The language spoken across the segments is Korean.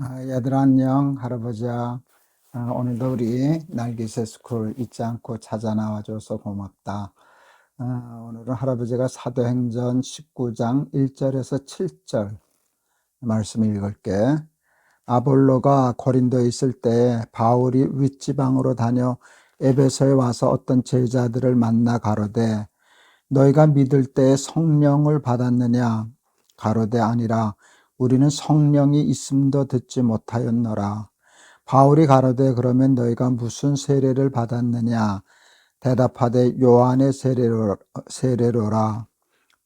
아, 얘들아 안녕 할아버지야. 아, 오늘도 우리 날개새 스쿨 잊지 않고 찾아 나와줘서 고맙다. 아, 오늘은 할아버지가 사도행전 19장 1절에서 7절 말씀 읽을게. 아볼로가 고린도에 있을 때 바울이 윗지방으로 다녀 에베소에 와서 어떤 제자들을 만나 가로되 너희가 믿을 때 성령을 받았느냐? 가로되 아니라 우리는 성령이 있음도 듣지 못하였노라. 바울이 가로되 그러면 너희가 무슨 세례를 받았느냐? 대답하되 요한의 세례로, 세례로라.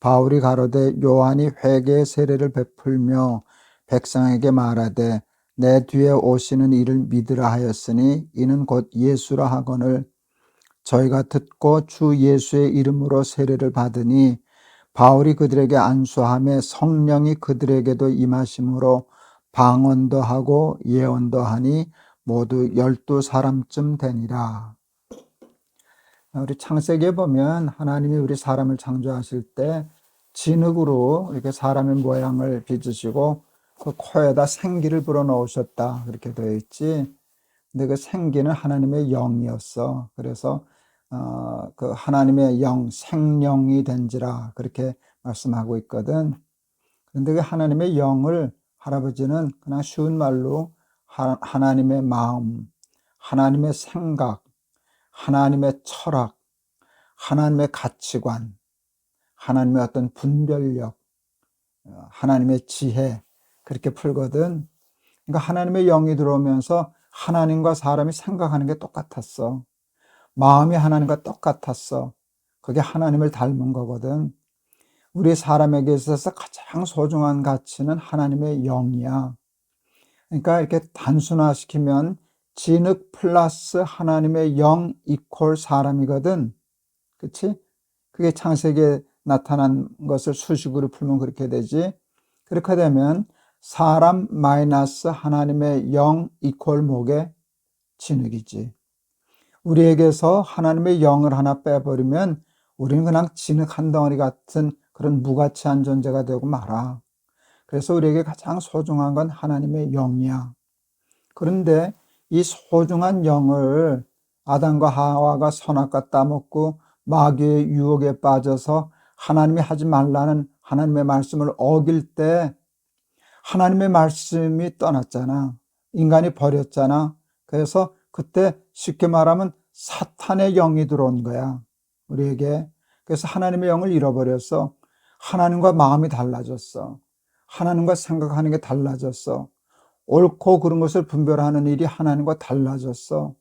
바울이 가로되 요한이 회개의 세례를 베풀며 백성에게 말하되 내 뒤에 오시는 이를 믿으라 하였으니 이는 곧 예수라 하거늘 저희가 듣고 주 예수의 이름으로 세례를 받으니 바울이 그들에게 안수함에 성령이 그들에게도 임하심으로 방언도 하고 예언도 하니 모두 열두 사람쯤 되니라. 우리 창세기에 보면 하나님이 우리 사람을 창조하실 때 진흙으로 이렇게 사람의 모양을 빚으시고 그 코에다 생기를 불어 넣으셨다. 그렇게 되어 있지. 근데 그 생기는 하나님의 영이었어. 그래서 어, 그 하나님의 영, 생령이 된지라 그렇게 말씀하고 있거든. 그런데 그 하나님의 영을 할아버지는 그냥 쉬운 말로 하, 하나님의 마음, 하나님의 생각, 하나님의 철학, 하나님의 가치관, 하나님의 어떤 분별력, 어, 하나님의 지혜 그렇게 풀거든. 그러니까 하나님의 영이 들어오면서 하나님과 사람이 생각하는 게 똑같았어. 마음이 하나님과 똑같았어. 그게 하나님을 닮은 거거든. 우리 사람에게 있어서 가장 소중한 가치는 하나님의 영이야. 그러니까 이렇게 단순화시키면 진흙 플러스 하나님의 영 이퀄 사람이거든. 그치? 그게 창세기에 나타난 것을 수식으로 풀면 그렇게 되지. 그렇게 되면 사람 마이너스 하나님의 영 이퀄 목의 진흙이지. 우리에게서 하나님의 영을 하나 빼버리면 우리는 그냥 진흙 한 덩어리 같은 그런 무가치한 존재가 되고 말아. 그래서 우리에게 가장 소중한 건 하나님의 영이야. 그런데 이 소중한 영을 아담과 하와가 선악과 따먹고 마귀의 유혹에 빠져서 하나님이 하지 말라는 하나님의 말씀을 어길 때 하나님의 말씀이 떠났잖아. 인간이 버렸잖아. 그래서 그때 쉽게 말하면 사탄의 영이 들어온 거야. 우리에게. 그래서 하나님의 영을 잃어버렸어. 하나님과 마음이 달라졌어. 하나님과 생각하는 게 달라졌어. 옳고 그런 것을 분별하는 일이 하나님과 달라졌어.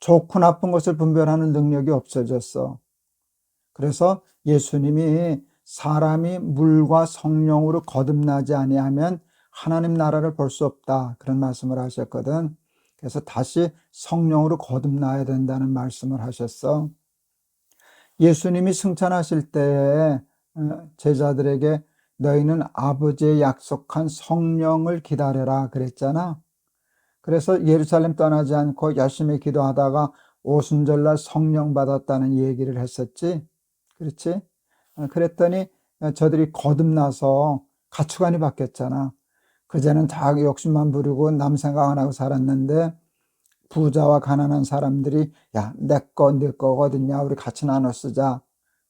좋고 나쁜 것을 분별하는 능력이 없어졌어. 그래서 예수님이 사람이 물과 성령으로 거듭나지 아니하면 하나님 나라를 볼 수 없다. 그런 말씀을 하셨거든. 그래서 다시 성령으로 거듭나야 된다는 말씀을 하셨어. 예수님이 승천하실 때 어, 제자들에게 너희는 아버지의 약속한 성령을 기다려라 그랬잖아. 그래서 예루살렘 떠나지 않고 열심히 기도하다가 오순절날 성령 받았다는 얘기를 했었지. 그렇지? 어, 그랬더니 저들이 거듭나서 가치관이 바뀌었잖아. 그제는 자기 욕심만 부리고 남 생각 안 하고 살았는데 부자와 가난한 사람들이 야, 내 거, 네 거거든요. 우리 같이 나눠 쓰자.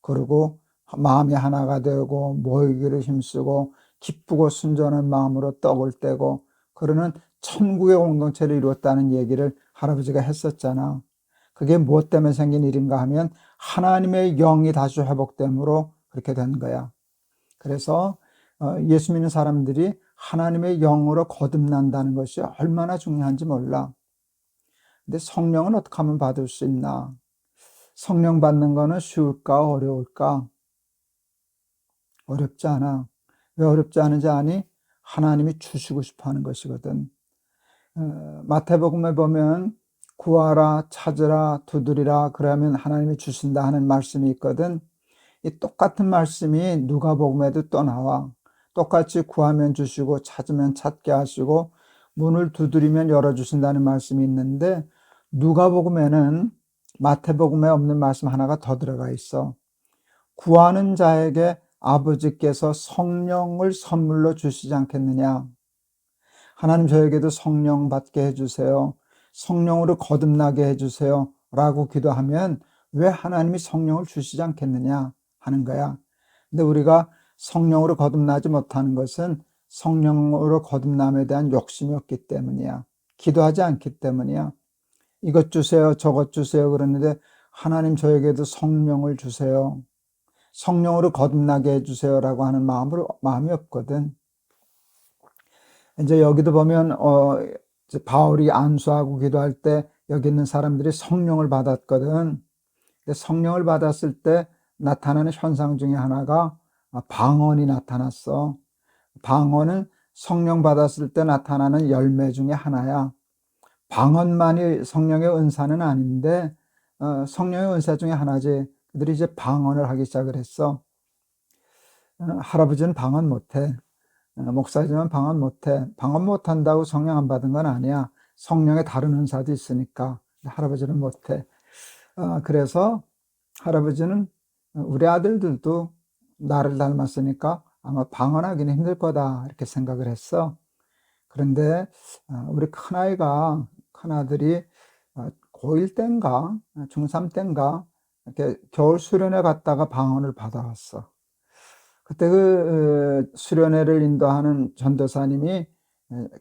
그러고 마음이 하나가 되고 모이기를 힘쓰고 기쁘고 순전한 마음으로 떡을 떼고 그러는 천국의 공동체를 이루었다는 얘기를 할아버지가 했었잖아. 그게 무엇 때문에 생긴 일인가 하면 하나님의 영이 다시 회복됨으로 그렇게 된 거야. 그래서 어, 예수 믿는 사람들이 하나님의 영으로 거듭난다는 것이 얼마나 중요한지 몰라. 근데 성령은 어떻게 하면 받을 수 있나? 성령 받는 거는 쉬울까, 어려울까? 어렵지 않아. 왜 어렵지 않은지 아니? 하나님이 주시고 싶어 하는 것이거든. 어, 마태복음에 보면 구하라, 찾으라, 두드리라, 그러면 하나님이 주신다 하는 말씀이 있거든. 이 똑같은 말씀이 누가복음에도 또 나와. 똑같이 구하면 주시고 찾으면 찾게 하시고 문을 두드리면 열어주신다는 말씀이 있는데 누가복음에는 마태복음에 없는 말씀 하나가 더 들어가 있어. 구하는 자에게 아버지께서 성령을 선물로 주시지 않겠느냐. 하나님 저에게도 성령 받게 해주세요. 성령으로 거듭나게 해주세요. 라고 기도하면 왜 하나님이 성령을 주시지 않겠느냐 하는 거야. 근데 우리가 성령으로 거듭나지 못하는 것은 성령으로 거듭남에 대한 욕심이 없기 때문이야. 기도하지 않기 때문이야. 이것 주세요, 저것 주세요. 그러는데 하나님 저에게도 성령을 주세요. 성령으로 거듭나게 해주세요라고 하는 마음을, 마음이 없거든. 이제 여기도 보면, 어, 바울이 안수하고 기도할 때 여기 있는 사람들이 성령을 받았거든. 성령을 받았을 때 나타나는 현상 중에 하나가 방언이 나타났어. 방언은 성령 받았을 때 나타나는 열매 중에 하나야. 방언만이 성령의 은사는 아닌데 어, 성령의 은사 중에 하나지. 그들이 이제 방언을 하기 시작을 했어. 어, 할아버지는 방언 못해. 어, 목사지만 방언 못해. 방언 못한다고 성령 안 받은 건 아니야. 성령의 다른 은사도 있으니까. 할아버지는 못해. 어, 그래서 할아버지는 우리 아들들도 나를 닮았으니까 아마 방언하기는 힘들 거다 이렇게 생각을 했어. 그런데 어, 우리 큰아이가 큰아들이 어, 고1 땐가 중3 땐가 이렇게 겨울 수련회 갔다가 방언을 받아왔어. 그때 그 수련회를 인도하는 전도사님이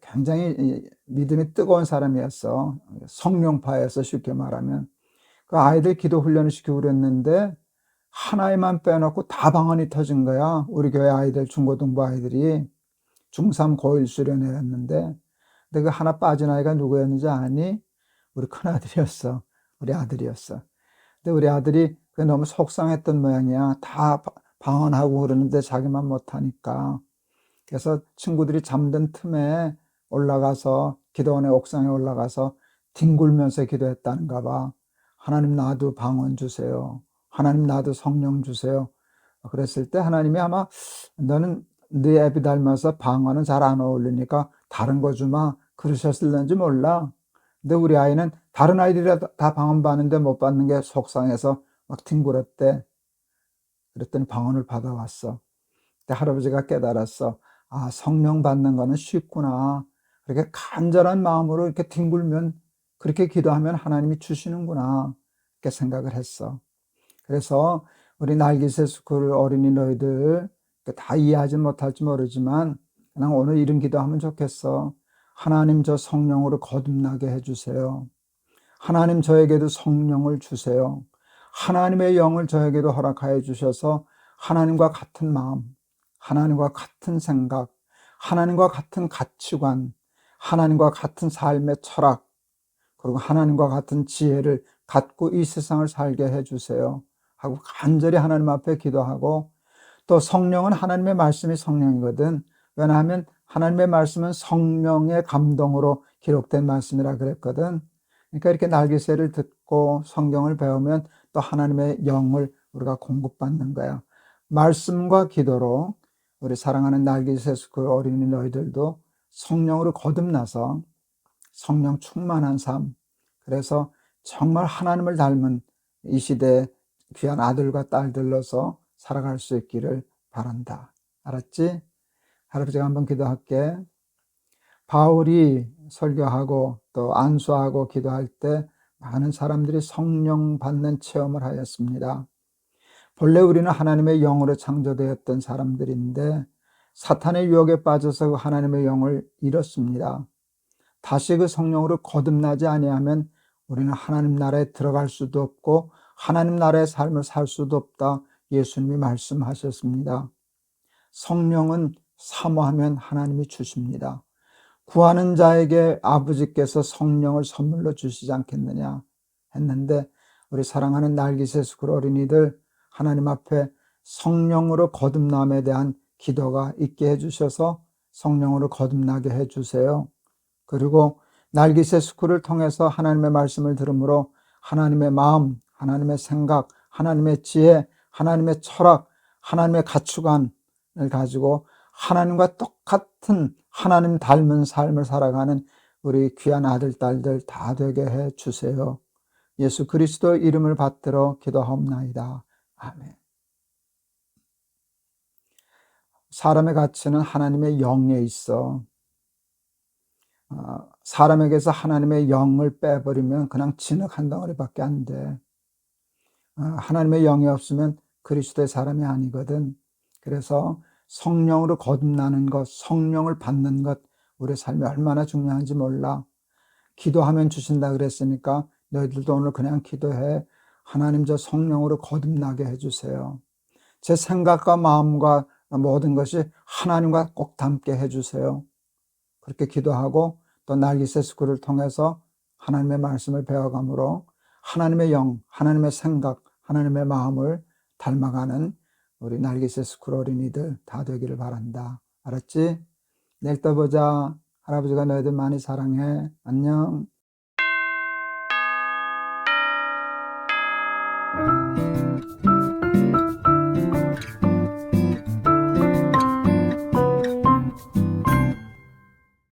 굉장히 믿음이 뜨거운 사람이었어. 성령파에서 쉽게 말하면. 그 아이들 기도 훈련을 시키고 그랬는데 하나에만 빼놓고 다 방언이 터진 거야. 우리 교회 아이들, 중고등부 아이들이 중3 고1 수련회였는데 근데 그 하나 빠진 아이가 누구였는지 아니? 우리 큰아들이었어. 우리 아들이었어. 근데 우리 아들이 너무 속상했던 모양이야. 다 방언하고 그러는데 자기만 못하니까. 그래서 친구들이 잠든 틈에 올라가서 기도원의 옥상에 올라가서 뒹굴면서 기도했다는가 봐. 하나님 나도 방언 주세요. 하나님 나도 성령 주세요. 그랬을 때 하나님이 아마 너는 네 애비 닮아서 방언은 잘안 어울리니까 다른 거 주마 그러셨을는지 몰라. 근데 우리 아이는 다른 아이들이 다 방언 받는데 못 받는 게 속상해서 막 뒹굴었대. 그랬더니 방언을 받아왔어. 근데 할아버지가 깨달았어. 아, 성령 받는 거는 쉽구나. 그렇게 간절한 마음으로 이렇게 뒹굴면 그렇게 기도하면 하나님이 주시는구나. 이렇게 생각을 했어. 그래서 우리 날개새 스쿨 어린이 너희들 다 이해하지 못할지 모르지만 그냥 오늘 이런 기도하면 좋겠어. 하나님 저 성령으로 거듭나게 해주세요. 하나님 저에게도 성령을 주세요. 하나님의 영을 저에게도 허락하여 주셔서 하나님과 같은 마음, 하나님과 같은 생각, 하나님과 같은 가치관, 하나님과 같은 삶의 철학, 그리고 하나님과 같은 지혜를 갖고 이 세상을 살게 해주세요. 하고 간절히 하나님 앞에 기도하고 또 성령은 하나님의 말씀이 성령이거든. 왜냐하면 하나님의 말씀은 성령의 감동으로 기록된 말씀이라 그랬거든. 그러니까 이렇게 날개새를 듣고 성경을 배우면 또 하나님의 영을 우리가 공급받는 거야. 말씀과 기도로 우리 사랑하는 날개새 그 어린이 너희들도 성령으로 거듭나서 성령 충만한 삶. 그래서 정말 하나님을 닮은 이 시대 귀한 아들과 딸들로서 살아갈 수 있기를 바란다. 알았지? 할아버지가 한번 기도할게. 바울이 설교하고 또 안수하고 기도할 때 많은 사람들이 성령 받는 체험을 하였습니다. 본래 우리는 하나님의 영으로 창조되었던 사람들인데 사탄의 유혹에 빠져서 그 하나님의 영을 잃었습니다. 다시 그 성령으로 거듭나지 아니하면 우리는 하나님 나라에 들어갈 수도 없고 하나님 나라의 삶을 살 수도 없다. 예수님이 말씀하셨습니다. 성령은 사모하면 하나님이 주십니다. 구하는 자에게 아버지께서 성령을 선물로 주시지 않겠느냐 했는데 우리 사랑하는 날기새스 그 어린이들 하나님 앞에 성령으로 거듭남에 대한 기도가 있게 해주셔서 성령으로 거듭나게 해주세요. 그리고 날기새 스쿨을 통해서 하나님의 말씀을 들으므로 하나님의 마음, 하나님의 생각, 하나님의 지혜, 하나님의 철학, 하나님의 가치관을 가지고 하나님과 똑같은 하나님 닮은 삶을 살아가는 우리 귀한 아들, 딸들 다 되게 해 주세요. 예수 그리스도 이름을 받들어 기도하옵나이다. 아멘. 사람의 가치는 하나님의 영에 있어. 어, 사람에게서 하나님의 영을 빼버리면 그냥 진흙 한 덩어리밖에 안 돼. 어, 하나님의 영이 없으면 그리스도의 사람이 아니거든. 그래서 성령으로 거듭나는 것, 성령을 받는 것, 우리 삶이 얼마나 중요한지 몰라. 기도하면 주신다 그랬으니까 너희들도 오늘 그냥 기도해. 하나님 저 성령으로 거듭나게 해주세요. 제 생각과 마음과 모든 것이 하나님과 꼭 닮게 해주세요. 그렇게 기도하고 또 날기세 스쿨을 통해서 하나님의 말씀을 배워감으로 하나님의 영, 하나님의 생각, 하나님의 마음을 닮아가는 우리 날기세 스쿨 어린이들 다 되기를 바란다. 알았지? 내일 또 보자. 할아버지가 너희들 많이 사랑해. 안녕.